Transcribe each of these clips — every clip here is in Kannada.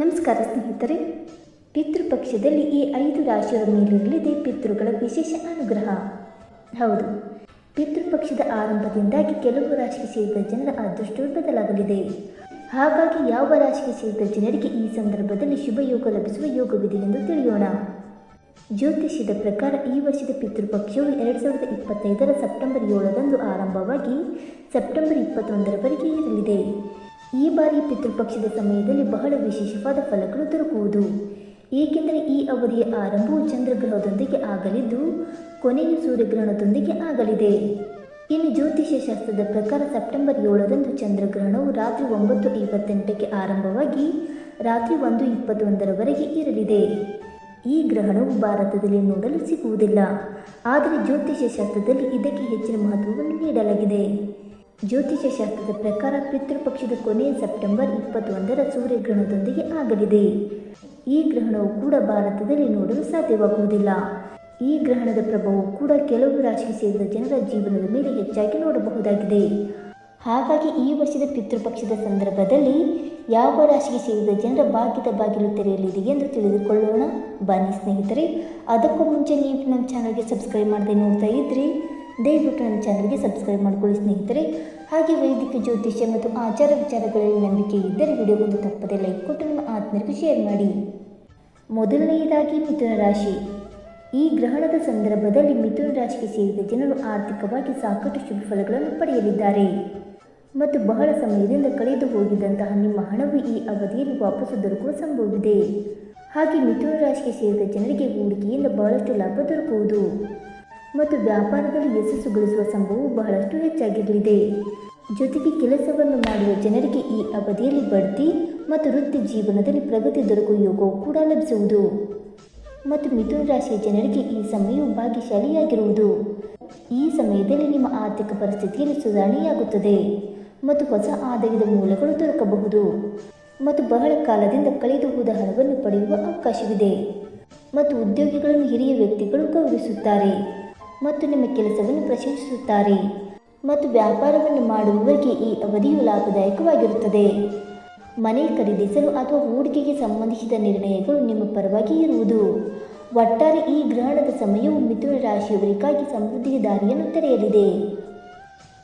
ನಮಸ್ಕಾರ ಸ್ನೇಹಿತರೆ. ಪಿತೃಪಕ್ಷದಲ್ಲಿ ಈ ಐದು ರಾಶಿಯವರ ಮೇಲಿರಲಿದೆ ಪಿತೃಗಳ ವಿಶೇಷ ಅನುಗ್ರಹ. ಹೌದು, ಪಿತೃಪಕ್ಷದ ಆರಂಭದಿಂದಾಗಿ ಕೆಲವು ರಾಶಿಗೆ ಸೇರಿದ ಜನರ ಅದೃಷ್ಟವು ಬದಲಾಗಲಿದೆ. ಹಾಗಾಗಿ ಯಾವ ರಾಶಿಗೆ ಸೇರಿದ ಜನರಿಗೆ ಈ ಸಂದರ್ಭದಲ್ಲಿ ಶುಭ ಯೋಗ ಲಭಿಸುವ ಯೋಗವಿದೆ ಎಂದು ತಿಳಿಯೋಣ. ಜ್ಯೋತಿಷ್ಯದ ಪ್ರಕಾರ ಈ ವರ್ಷದ ಪಿತೃಪಕ್ಷವು ಎರಡು ಸಾವಿರದ ಇಪ್ಪತ್ತೈದರ ಸೆಪ್ಟೆಂಬರ್ ಏಳರಂದು ಆರಂಭವಾಗಿ ಸೆಪ್ಟೆಂಬರ್ ಇಪ್ಪತ್ತೊಂದರವರೆಗೆ ಇರಲಿದೆ. ಈ ಬಾರಿ ಪಿತೃಪಕ್ಷದ ಸಮಯದಲ್ಲಿ ಬಹಳ ವಿಶೇಷವಾದ ಫಲಗಳು ದೊರಕುವುದು. ಏಕೆಂದರೆ ಈ ಅವಧಿಯ ಆರಂಭವು ಚಂದ್ರಗ್ರಹದೊಂದಿಗೆ ಆಗಲಿದ್ದು, ಕೊನೆಯು ಸೂರ್ಯಗ್ರಹಣದೊಂದಿಗೆ ಆಗಲಿದೆ. ಇನ್ನು ಜ್ಯೋತಿಷ್ಯ ಶಾಸ್ತ್ರದ ಪ್ರಕಾರ ಸೆಪ್ಟೆಂಬರ್ ಏಳರಂದು ಚಂದ್ರಗ್ರಹಣವು ರಾತ್ರಿ ಒಂಬತ್ತು ಐವತ್ತೆಂಟಕ್ಕೆ ಆರಂಭವಾಗಿ ರಾತ್ರಿ ಒಂದು ಇಪ್ಪತ್ತೊಂದರವರೆಗೆ ಇರಲಿದೆ. ಈ ಗ್ರಹಣವು ಭಾರತದಲ್ಲಿ ನೋಡಲು ಸಿಗುವುದಿಲ್ಲ. ಆದರೆ ಜ್ಯೋತಿಷ್ಯ ಶಾಸ್ತ್ರದಲ್ಲಿ ಇದಕ್ಕೆ ಹೆಚ್ಚಿನ ಮಹತ್ವವನ್ನು ನೀಡಲಾಗಿದೆ. ಜ್ಯೋತಿಷ್ಯ ಶಾಸ್ತ್ರದ ಪ್ರಕಾರ ಪಿತೃಪಕ್ಷದ ಕೊನೆಯ ಸೆಪ್ಟೆಂಬರ್ ಇಪ್ಪತ್ತೊಂದರ ಸೂರ್ಯಗ್ರಹಣದೊಂದಿಗೆ ಆಗಲಿದೆ. ಈ ಗ್ರಹಣವು ಕೂಡ ಭಾರತದಲ್ಲಿ ನೋಡಲು ಸಾಧ್ಯವಾಗುವುದಿಲ್ಲ. ಈ ಗ್ರಹಣದ ಪ್ರಭಾವವು ಕೂಡ ಕೆಲವು ರಾಶಿಗೆ ಸೇರಿದ ಜನರ ಜೀವನದ ಮೇಲೆ ಹೆಚ್ಚಾಗಿ ನೋಡಬಹುದಾಗಿದೆ. ಹಾಗಾಗಿ ಈ ವರ್ಷದ ಪಿತೃಪಕ್ಷದ ಸಂದರ್ಭದಲ್ಲಿ ಯಾವ ರಾಶಿಗೆ ಸೇರಿದ ಜನರ ಭಾಗ್ಯದ ಬಾಗಿಲು ತೆರೆಯಲಿದೆ ಎಂದು ತಿಳಿದುಕೊಳ್ಳೋಣ. ಬನ್ನಿ ಸ್ನೇಹಿತರೆ, ಅದಕ್ಕೂ ಮುಂಚೆ ನೀವು ನಮ್ಮ ಚಾನಲ್ಗೆ ಸಬ್ಸ್ಕ್ರೈಬ್ ಮಾಡದೆ ನೋಡ್ತಾ ಇದ್ರಿ. ದಯವಿಟ್ಟು ನನ್ನ ಚಾನಲ್ಗೆ ಸಬ್ಸ್ಕ್ರೈಬ್ ಮಾಡಿಕೊಳ್ಳಿ ಸ್ನೇಹಿತರೆ. ಹಾಗೆ ವೈದಿಕ ಜ್ಯೋತಿಷ್ಯ ಮತ್ತು ಆಚಾರ ವಿಚಾರಗಳಲ್ಲಿ ನಂಬಿಕೆ ಇದ್ದರೆ ವಿಡಿಯೋಗೊಂದು ತಪ್ಪದೇ ಲೈಕ್ ಕೊಟ್ಟು ನಿಮ್ಮ ಆತ್ಮೀಯರಿಗೆ ಶೇರ್ ಮಾಡಿ. ಮೊದಲನೆಯದಾಗಿ ಮಿಥುನ ರಾಶಿ. ಈ ಗ್ರಹಣದ ಸಂದರ್ಭದಲ್ಲಿ ಮಿಥುನ ರಾಶಿಗೆ ಸೇರಿದ ಜನರು ಆರ್ಥಿಕವಾಗಿ ಸಾಕಷ್ಟು ಶುಭ ಫಲಗಳನ್ನು ಪಡೆಯಲಿದ್ದಾರೆ. ಮತ್ತು ಬಹಳ ಸಮಯದಿಂದ ಕಳೆದು ಹೋಗಿದ್ದಂತಹ ನಿಮ್ಮ ಹಣವು ಈ ಅವಧಿಯಲ್ಲಿ ವಾಪಸ್ಸು ದೊರಕುವ ಸಂಭವವಿದೆ. ಹಾಗೆ ಮಿಥುನ ರಾಶಿಗೆ ಸೇರಿದ ಜನರಿಗೆ ಹೂಡಿಕೆಯಿಂದ ಬಹಳಷ್ಟು ಲಾಭ ದೊರಕುವುದು. ಮತ್ತು ವ್ಯಾಪಾರದಲ್ಲಿ ಯಶಸ್ಸು ಗಳಿಸುವ ಸಂಭವವು ಬಹಳಷ್ಟು ಹೆಚ್ಚಾಗಿರಲಿದೆ. ಜೊತೆಗೆ ಕೆಲಸವನ್ನು ಮಾಡುವ ಜನರಿಗೆ ಈ ಅವಧಿಯಲ್ಲಿ ಬಡ್ತಿ ಮತ್ತು ವೃತ್ತಿ ಜೀವನದಲ್ಲಿ ಪ್ರಗತಿ ದೊರಕುವ ಯೋಗವು ಕೂಡ ಲಭಿಸುವುದು. ಮತ್ತು ಮಿಥುನ ರಾಶಿಯ ಜನರಿಗೆ ಈ ಸಮಯವು ಭಾಗ್ಯಶಾಲಿಯಾಗಿರುವುದು. ಈ ಸಮಯದಲ್ಲಿ ನಿಮ್ಮ ಆರ್ಥಿಕ ಪರಿಸ್ಥಿತಿಯಲ್ಲಿ ಸುಧಾರಣೆಯಾಗುತ್ತದೆ ಮತ್ತು ಹೊಸ ಆದಾಯದ ಮೂಲಗಳು ದೊರಕಬಹುದು. ಮತ್ತು ಬಹಳ ಕಾಲದಿಂದ ಕಳೆದು ಹೋದ ಹಣವನ್ನು ಪಡೆಯುವ ಅವಕಾಶವಿದೆ. ಮತ್ತು ಉದ್ಯೋಗಿಗಳನ್ನು ಹಿರಿಯ ವ್ಯಕ್ತಿಗಳು ಗೌರವಿಸುತ್ತಾರೆ. ಮತ್ತು ನಿಮ್ಮ ಕೆಲಸವನ್ನು ಪ್ರಶಂಸಿಸುತ್ತಾರೆ ಮತ್ತು ವ್ಯಾಪಾರವನ್ನು ಮಾಡುವವರಿಗೆ ಈ ಅವಧಿಯು ಲಾಭದಾಯಕವಾಗಿರುತ್ತದೆ. ಮನೆ ಖರೀದಿಸಲು ಅಥವಾ ಹೂಡಿಕೆಗೆ ಸಂಬಂಧಿಸಿದ ನಿರ್ಣಯಗಳು ನಿಮ್ಮ ಪರವಾಗಿ ಇರುವುದು. ಒಟ್ಟಾರೆ ಈ ಗ್ರಹಣದ ಸಮಯವು ಮಿಥುನ ರಾಶಿಯವರಿಗಾಗಿ ಸಮೃದ್ಧಿಯ ದಾರಿಯನ್ನು ತೆರೆಯಲಿದೆ.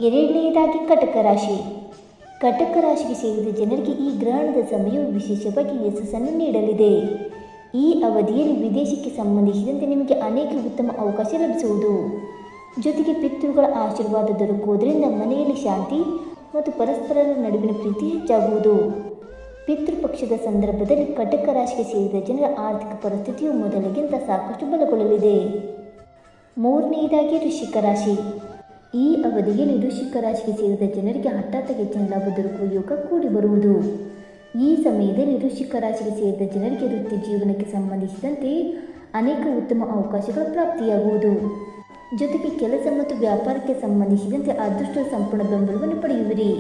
ಎರಡನೆಯದಾಗಿ ಕಟಕ ರಾಶಿ. ಕಟಕ ರಾಶಿಗೆ ಸೇರಿದ ಜನರಿಗೆ ಈ ಗ್ರಹಣದ ಸಮಯವು ವಿಶೇಷವಾಗಿ ಯಶಸ್ಸನ್ನು ನೀಡಲಿದೆ. ಈ ಅವಧಿಯಲ್ಲಿ ವಿದೇಶಕ್ಕೆ ಸಂಬಂಧಿಸಿದಂತೆ ನಿಮಗೆ ಅನೇಕ ಉತ್ತಮ ಅವಕಾಶ ಲಭಿಸುವುದು. ಜೊತೆಗೆ ಪಿತೃಗಳ ಆಶೀರ್ವಾದ ದೊರಕುವುದರಿಂದ ಮನೆಯಲ್ಲಿ ಶಾಂತಿ ಮತ್ತು ಪರಸ್ಪರರ ನಡುವಿನ ಪ್ರೀತಿ ಹೆಚ್ಚಾಗುವುದು. ಪಿತೃಪಕ್ಷದ ಸಂದರ್ಭದಲ್ಲಿ ಕಟಕ ರಾಶಿಗೆ ಸೇರಿದ ಜನರ ಆರ್ಥಿಕ ಪರಿಸ್ಥಿತಿಯು ಮೊದಲಿಗಿಂತ ಸಾಕಷ್ಟು ಬಲಗೊಳ್ಳಲಿದೆ. ಮೂರನೆಯದಾಗಿ ಋಷಿಕ ರಾಶಿ. ಈ ಅವಧಿಯಲ್ಲಿ ಋಷಿಕ ರಾಶಿಗೆ ಸೇರಿದ ಜನರಿಗೆ ಹಠಾತ್ ಹೆಚ್ಚಿನ ಲಾಭ ದೊರಕುವ ಯೋಗ ಕೂಡಿ ಬರುವುದು. ಈ ಸಮಯದಲ್ಲಿ ವೃಶ್ಚಿಕ ರಾಶಿಗೆ ಸೇರಿದ ಜನರಿಗೆ ವೃತ್ತಿ ಜೀವನಕ್ಕೆ ಸಂಬಂಧಿಸಿದಂತೆ ಅನೇಕ ಉತ್ತಮ ಅವಕಾಶಗಳು ಪ್ರಾಪ್ತಿಯಾಗುವುದು. ಜೊತೆಗೆ ಕೆಲಸ ಮತ್ತು ವ್ಯಾಪಾರಕ್ಕೆ ಸಂಬಂಧಿಸಿದಂತೆ ಅದೃಷ್ಟ ಸಂಪೂರ್ಣ ಬೆಂಬಲವನ್ನು ಪಡೆಯುವಿರಿ.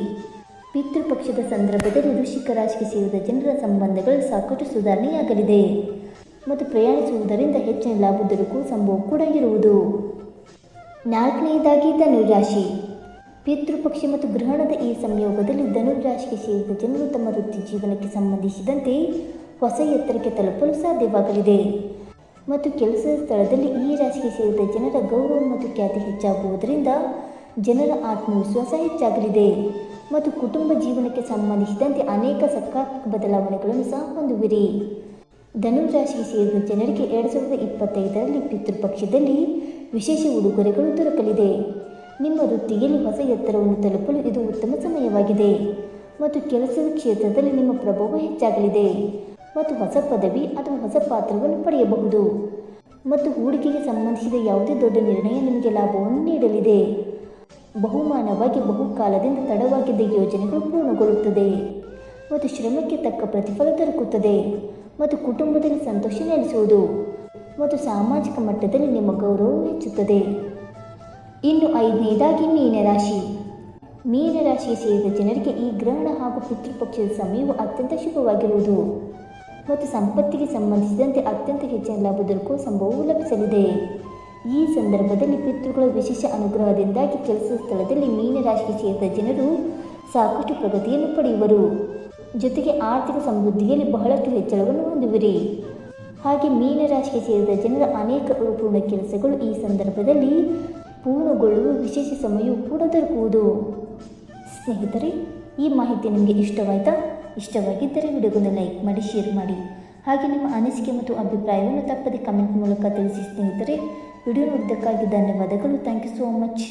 ಪಿತೃಪಕ್ಷದ ಸಂದರ್ಭದಲ್ಲಿ ವೃಶ್ಚಿಕ ರಾಶಿಗೆ ಸೇರಿದ ಜನರ ಸಂಬಂಧಗಳು ಸಾಕಷ್ಟು ಸುಧಾರಣೆಯಾಗಲಿದೆ ಮತ್ತು ಪ್ರಯಾಣಿಸುವುದರಿಂದ ಹೆಚ್ಚಿನ ಲಾಭ ದೊರಕುವ ಸಂಭವ ಕೂಡ ಇರುವುದು. ನಾಲ್ಕನೆಯದಾಗಿ ಧನುರಾಶಿ. ಪಿತೃಪಕ್ಷ ಮತ್ತು ಗ್ರಹಣದ ಈ ಸಂಯೋಗದಲ್ಲಿ ಧನುರಾಶಿಗೆ ಸೇರಿದ ಜನರು ತಮ್ಮ ವೃತ್ತಿ ಜೀವನಕ್ಕೆ ಸಂಬಂಧಿಸಿದಂತೆ ಹೊಸ ಎತ್ತರಕ್ಕೆ ತಲುಪಲು ಸಾಧ್ಯವಾಗಲಿದೆ. ಮತ್ತು ಕೆಲಸದ ಸ್ಥಳದಲ್ಲಿ ಈ ರಾಶಿಗೆ ಸೇರಿದ ಜನರ ಗೌರವ ಮತ್ತು ಖ್ಯಾತಿ ಹೆಚ್ಚಾಗುವುದರಿಂದ ಜನರ ಆತ್ಮವಿಶ್ವಾಸ ಹೆಚ್ಚಾಗಲಿದೆ. ಮತ್ತು ಕುಟುಂಬ ಜೀವನಕ್ಕೆ ಸಂಬಂಧಿಸಿದಂತೆ ಅನೇಕ ಸಕಾರಾತ್ಮಕ ಬದಲಾವಣೆಗಳನ್ನು ಸಹ ಹೊಂದುವಿರಿ. ಧನುರಾಶಿಗೆ ಸೇರಿದ ಜನರಿಗೆ ಎರಡು ಸಾವಿರದ ಇಪ್ಪತ್ತೈದರಲ್ಲಿ ಪಿತೃಪಕ್ಷದಲ್ಲಿ ವಿಶೇಷ ಉಡುಗೊರೆಗಳು ದೊರಕಲಿದೆ. ನಿಮ್ಮ ವೃತ್ತಿಯಲ್ಲಿ ಹೊಸ ಎತ್ತರವನ್ನು ತಲುಪಲು ಇದು ಉತ್ತಮ ಸಮಯವಾಗಿದೆ. ಮತ್ತು ಕೆಲಸದ ಕ್ಷೇತ್ರದಲ್ಲಿ ನಿಮ್ಮ ಪ್ರಭಾವ ಹೆಚ್ಚಾಗಲಿದೆ. ಮತ್ತು ಹೊಸ ಪದವಿ ಅಥವಾ ಹೊಸ ಪಾತ್ರವನ್ನು ಪಡೆಯಬಹುದು. ಮತ್ತು ಹೂಡಿಕೆಗೆ ಸಂಬಂಧಿಸಿದ ಯಾವುದೇ ದೊಡ್ಡ ನಿರ್ಣಯ ನಿಮಗೆ ಲಾಭವನ್ನು ನೀಡಲಿದೆ. ಬಹುಮಾನವಾಗಿ ಬಹುಕಾಲದಿಂದ ತಡವಾಗಿದ್ದ ಯೋಜನೆಗಳು ಪೂರ್ಣಗೊಳ್ಳುತ್ತದೆ. ಮತ್ತು ಶ್ರಮಕ್ಕೆ ತಕ್ಕ ಪ್ರತಿಫಲ ದೊರಕುತ್ತದೆ. ಮತ್ತು ಕುಟುಂಬದಲ್ಲಿ ಸಂತೋಷ ನೆಲೆಸುವುದು. ಮತ್ತು ಸಾಮಾಜಿಕ ಮಟ್ಟದಲ್ಲಿ ನಿಮ್ಮ ಗೌರವವು ಹೆಚ್ಚುತ್ತದೆ. ಇನ್ನು ಐದನೇದಾಗಿ ಮೀನರಾಶಿ ಮೀನರಾಶಿ ಸೇರಿದ ಜನರಿಗೆ ಈ ಗ್ರಹಣ ಹಾಗೂ ಪಿತೃಪಕ್ಷದ ಸಮಯವು ಅತ್ಯಂತ ಶುಭವಾಗಿರುವುದು. ಮತ್ತು ಸಂಪತ್ತಿಗೆ ಸಂಬಂಧಿಸಿದಂತೆ ಅತ್ಯಂತ ಹೆಚ್ಚಿನ ಲಾಭ ದೊರಕುವ ಸಂಭವವು ಲಭಿಸಲಿದೆ. ಈ ಸಂದರ್ಭದಲ್ಲಿ ಪಿತೃಗಳ ವಿಶೇಷ ಅನುಗ್ರಹದಿಂದಾಗಿ ಕೆಲಸ ಸ್ಥಳದಲ್ಲಿ ಮೀನರಾಶಿಗೆ ಸೇರಿದ ಜನರು ಸಾಕಷ್ಟು ಪ್ರಗತಿಯನ್ನು ಪಡೆಯುವರು. ಜೊತೆಗೆ ಆರ್ಥಿಕ ಸಮೃದ್ಧಿಯಲ್ಲಿ ಬಹಳಷ್ಟು ಹೆಚ್ಚಳವನ್ನು ಹೊಂದುವಿರಿ. ಹಾಗೆ ಮೀನರಾಶಿಗೆ ಸೇರಿದ ಜನರ ಅನೇಕ ಅಪೂರ್ಣ ಕೆಲಸಗಳು ಈ ಸಂದರ್ಭದಲ್ಲಿ ಪೂರ್ಣಗೊಳ್ಳುವ ವಿಶೇಷ ಸಮಯವು ಕೂಡ ದೊರಕುವುದು. ಸ್ನೇಹಿತರೆ, ಈ ಮಾಹಿತಿ ನಿಮಗೆ ಇಷ್ಟವಾಯಿತಾ? ಇಷ್ಟವಾಗಿದ್ದರೆ ವಿಡಿಯೋಗೊಂದು ಲೈಕ್ ಮಾಡಿ, ಶೇರ್ ಮಾಡಿ. ಹಾಗೆ ನಿಮ್ಮ ಅನಿಸಿಕೆ ಮತ್ತು ಅಭಿಪ್ರಾಯವನ್ನು ತಪ್ಪದೆ ಕಮೆಂಟ್ ಮೂಲಕ ತಿಳಿಸಿ ಸ್ನೇಹಿತರೆ. ವಿಡಿಯೋ ನೋಡಿದ್ದಕ್ಕಾಗಿ ಧನ್ಯವಾದಗಳು. Thank you so much.